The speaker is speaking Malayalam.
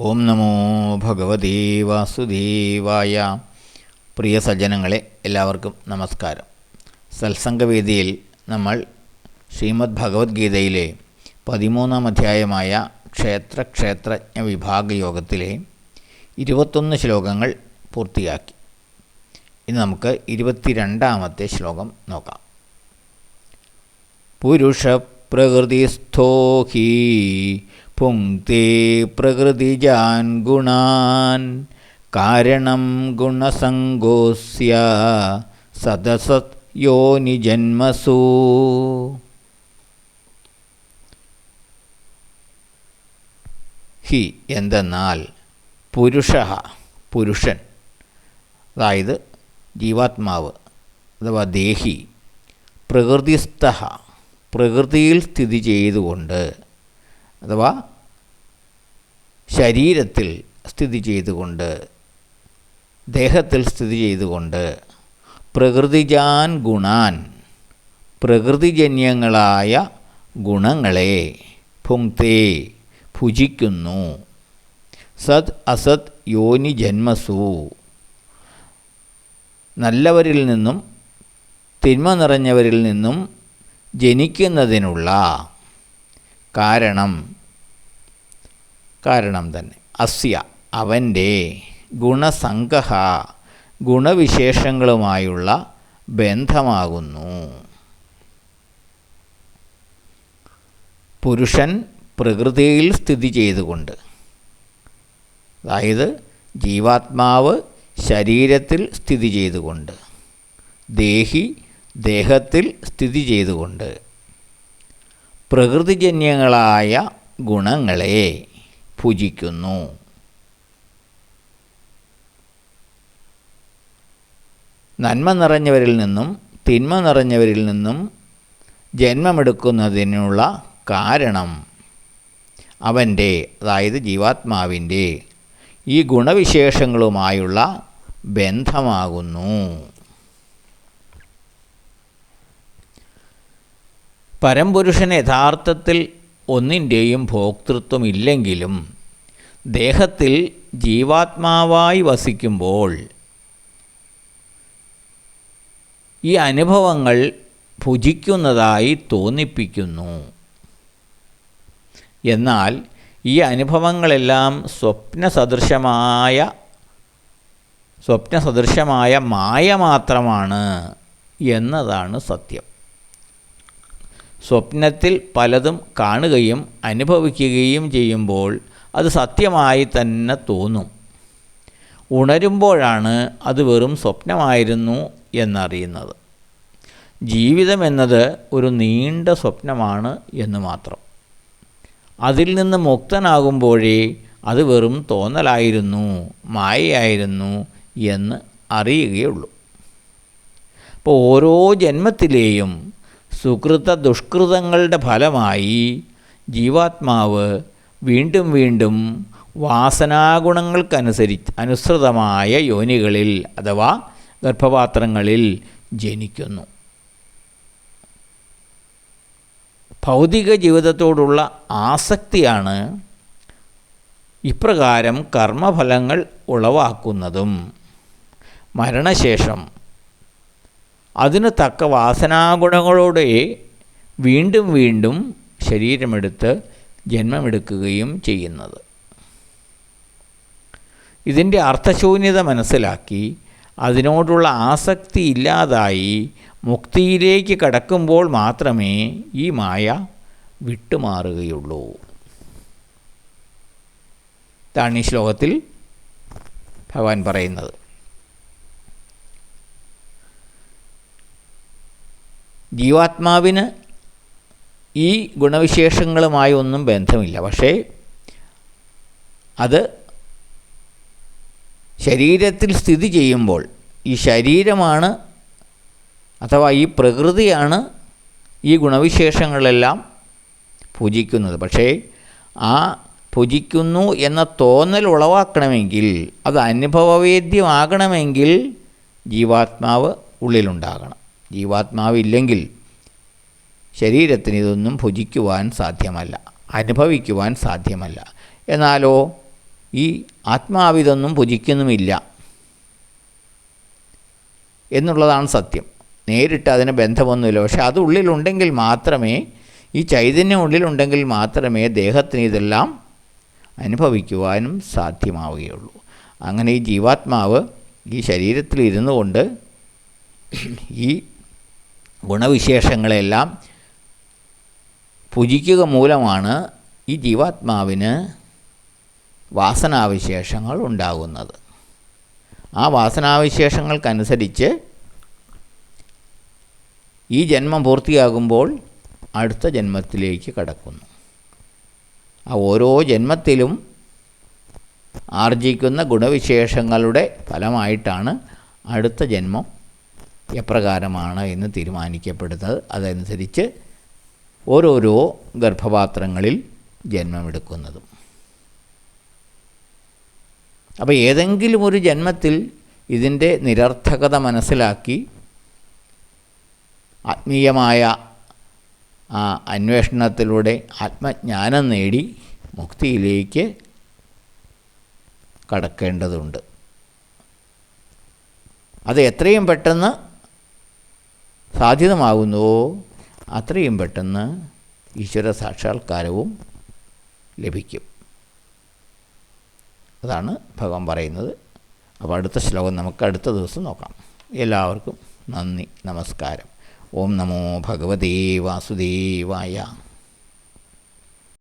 ഓം നമോ ഭഗവതേ വാസുദേവായ. പ്രിയ സജ്ജനങ്ങളെ എല്ലാവർക്കും നമസ്കാരം. സത്സംഗവേദിയിൽ നമ്മൾ ശ്രീമദ് ഭഗവത്ഗീതയിലെ പതിമൂന്നാം അധ്യായമായ ക്ഷേത്ര ക്ഷേത്രജ്ഞ വിഭാഗ യോഗത്തിലെ ഇരുപത്തൊന്ന് ശ്ലോകങ്ങൾ പൂർത്തിയാക്കി. ഇനി നമുക്ക് ഇരുപത്തിരണ്ടാമത്തെ ശ്ലോകം നോക്കാം. പുരുഷപ്രകൃതിസ്ഥോ ഹി പുങ്ക്തേ പ്രകൃതിജാൻ ഗുണാൻ. കാരണം ഗുണസംഗോസ്യ സദസത് യോനിജന്മസു ഹി എന്തെന്നാൽ പുരുഷ പുരുഷൻ അതായത് ജീവാത്മാവ് അഥവാ ദേഹി പ്രകൃതിസ്ഥ പ്രകൃതിയിൽ സ്ഥിതി ചെയ്തുകൊണ്ട് അഥവാ ശരീരത്തിൽ സ്ഥിതി ചെയ്തുകൊണ്ട് ദേഹത്തിൽ സ്ഥിതി ചെയ്തുകൊണ്ട് പ്രകൃതിജാൻ ഗുണാൻ പ്രകൃതിജന്യങ്ങളായ ഗുണങ്ങളെ ഭുങ്ക്തേ ഭുജിക്കുന്നു. സത് അസത് യോനി ജന്മസു. നല്ലവരിൽ നിന്നും തിന്മ നിറഞ്ഞവരിൽ നിന്നും ജനിക്കുന്നതിനുള്ള കാരണം. കാരണം തന്നെ. അസ്യ അവന്റെ ഗുണസംഗഹ ഗുണവിശേഷങ്ങളുമായുള്ള ബന്ധമാകുന്നു. പുരുഷൻ പ്രകൃതിയിൽ സ്ഥിതി ചെയ്തുകൊണ്ട്. അതായത് ജീവാത്മാവ് ശരീരത്തിൽ സ്ഥിതി ചെയ്തുകൊണ്ട്. ദേഹി ദേഹത്തിൽ സ്ഥിതി ചെയ്തുകൊണ്ട്. പ്രകൃതിജന്യങ്ങളായ ഗുണങ്ങളെ ഭുജിക്കുന്നു നന്മ നിറഞ്ഞവരിൽ നിന്നും തിന്മ നിറഞ്ഞവരിൽ നിന്നും ജന്മമെടുക്കുന്നതിനുള്ള കാരണം അവന്റെ അതായത് ജീവാത്മാവിന്റെ ഈ ഗുണവിശേഷങ്ങളുമായുള്ള ബന്ധമാകുന്നു. പരംപുരുഷൻ യഥാർത്ഥത്തിൽ ഒന്നിന്റെയും ഭോക്തൃത്വമില്ലെങ്കിലും ദേഹത്തിൽ ജീവാത്മാവായി വസിക്കുമ്പോൾ ഈ അനുഭവങ്ങൾ ഭുജിക്കുന്നതായി തോന്നിപ്പിക്കുന്നു. എന്നാൽ ഈ അനുഭവങ്ങളെല്ലാം സ്വപ്നസദൃശമായ സ്വപ്നസദൃശമായ മായ മാത്രമാണ് എന്നതാണ് സത്യം. സ്വപ്നത്തിൽ പലതും കാണുകയും അനുഭവിക്കുകയും ചെയ്യുമ്പോൾ അത് സത്യമായി തന്നെ തോന്നും. ഉണരുമ്പോഴാണ് അത് വെറും സ്വപ്നമായിരുന്നു എന്നറിയുന്നത്. ജീവിതം എന്നത് ഒരു നീണ്ട സ്വപ്നമാണ് എന്ന് മാത്രം. അതിൽ നിന്ന് മുക്തനാകുമ്പോഴേ അത് വെറും തോന്നലായിരുന്നു മായയായിരുന്നു എന്ന് അറിയുകയുള്ളൂ. അപ്പോൾ ഓരോ ജന്മത്തിലെയും സുകൃത ദുഷ്കൃതങ്ങളുടെ ഫലമായി ജീവാത്മാവ് വീണ്ടും വീണ്ടും വാസനാഗുണങ്ങൾക്കനുസരിച്ച് അനുസൃതമായ യോനികളിൽ അഥവാ ഗർഭപാത്രങ്ങളിൽ ജനിക്കുന്നു. ഭൗതിക ജീവിതത്തോടുള്ള ആസക്തിയാണ് ഇപ്രകാരം കർമ്മഫലങ്ങൾ ഉളവാക്കുന്നതും. മരണശേഷം അതിന് തക്ക വാസനാഗുണങ്ങളോടെ വീണ്ടും വീണ്ടും ശരീരമെടുത്ത് ജന്മമെടുക്കുകയും ചെയ്യുന്നത്. ഇതിന്റെ അർത്ഥശൂന്യത മനസ്സിലാക്കി അതിനോടുള്ള ആസക്തി ഇല്ലാതായി മുക്തിയിലേക്ക് കടക്കുമ്പോൾ മാത്രമേ ഈ മായ വിട്ടുമാറുകയുള്ളൂ. ഇതാണ് ഈ ശ്ലോകത്തിൽ ഭഗവാൻ പറയുന്നത്. ജീവാത്മാവിന് ഈ ഗുണവിശേഷങ്ങളുമായി ഒന്നും ബന്ധമില്ല. പക്ഷേ അത് ശരീരത്തിൽ സ്ഥിതി ചെയ്യുമ്പോൾ ഈ ശരീരമാണ് അഥവാ ഈ പ്രകൃതിയാണ് ഈ ഗുണവിശേഷങ്ങളെല്ലാം പൂജിക്കുന്നത്. പക്ഷേ ആ ഭുജിക്കുന്നു എന്ന തോന്നൽ ഉളവാക്കണമെങ്കിൽ അത് അനുഭവവേദ്യമാകണമെങ്കിൽ ജീവാത്മാവ് ഉള്ളിലുണ്ടാകണം. ജീവാത്മാവില്ലെങ്കിൽ ശരീരത്തിന് ഇതൊന്നും ഭുജിക്കുവാൻ സാധ്യമല്ല അനുഭവിക്കുവാൻ സാധ്യമല്ല. എന്നാലോ ഈ ആത്മാവിതൊന്നും ഭുജിക്കുന്നുമില്ല എന്നുള്ളതാണ് സത്യം. നേരിട്ട് അതിന് ബന്ധമൊന്നുമില്ല. പക്ഷെ അത് ഉള്ളിലുണ്ടെങ്കിൽ മാത്രമേ ഈ ചൈതന്യം ഉള്ളിലുണ്ടെങ്കിൽ മാത്രമേ ദേഹത്തിന് ഇതെല്ലാം അനുഭവിക്കുവാനും സാധ്യമാവുകയുള്ളൂ. അങ്ങനെ ഈ ജീവാത്മാവ് ഈ ശരീരത്തിൽ ഇരുന്നു കൊണ്ട് ഈ ഗുണവിശേഷങ്ങളെല്ലാം പൂജിക്കുക മൂലമാണ് ഈ ജീവാത്മാവിന് വാസനാവിശേഷങ്ങൾ ഉണ്ടാകുന്നത്. ആ വാസനാവിശേഷങ്ങൾക്കനുസരിച്ച് ഈ ജന്മം പൂർത്തിയാകുമ്പോൾ അടുത്ത ജന്മത്തിലേക്ക് കടക്കുന്നു. ആ ഓരോ ജന്മത്തിലും ആർജിക്കുന്ന ഗുണവിശേഷങ്ങളുടെ ഫലമായിട്ടാണ് അടുത്ത ജന്മം എപ്രകാരമാണ് എന്ന് തീരുമാനിക്കപ്പെടുന്നത്. അതനുസരിച്ച് ഓരോരോ ഗർഭപാത്രങ്ങളിൽ ജന്മമെടുക്കുന്നതും. അപ്പോൾ ഏതെങ്കിലും ഒരു ജന്മത്തിൽ ഇതിന്റെ നിരർത്ഥകത മനസ്സിലാക്കി ആത്മീയമായ ആ അന്വേഷണത്തിലൂടെ ആത്മജ്ഞാനം നേടി മുക്തിയിലേക്ക് കടക്കേണ്ടതുണ്ട്. അത് എത്രയും പെട്ടെന്ന് സാധ്യതമാകുന്നുവോ? അത്രയും പെട്ടെന്ന് ഈശ്വര സാക്ഷാത്കാരവും ലഭിക്കും. അതാണ് ഭഗവാൻ പറയുന്നത്. അപ്പോൾ അടുത്ത ശ്ലോകം നമുക്ക് അടുത്ത ദിവസം നോക്കാം. എല്ലാവർക്കും നന്ദി നമസ്കാരം. ഓം നമോ ഭഗവതേ വാസുദേവായ.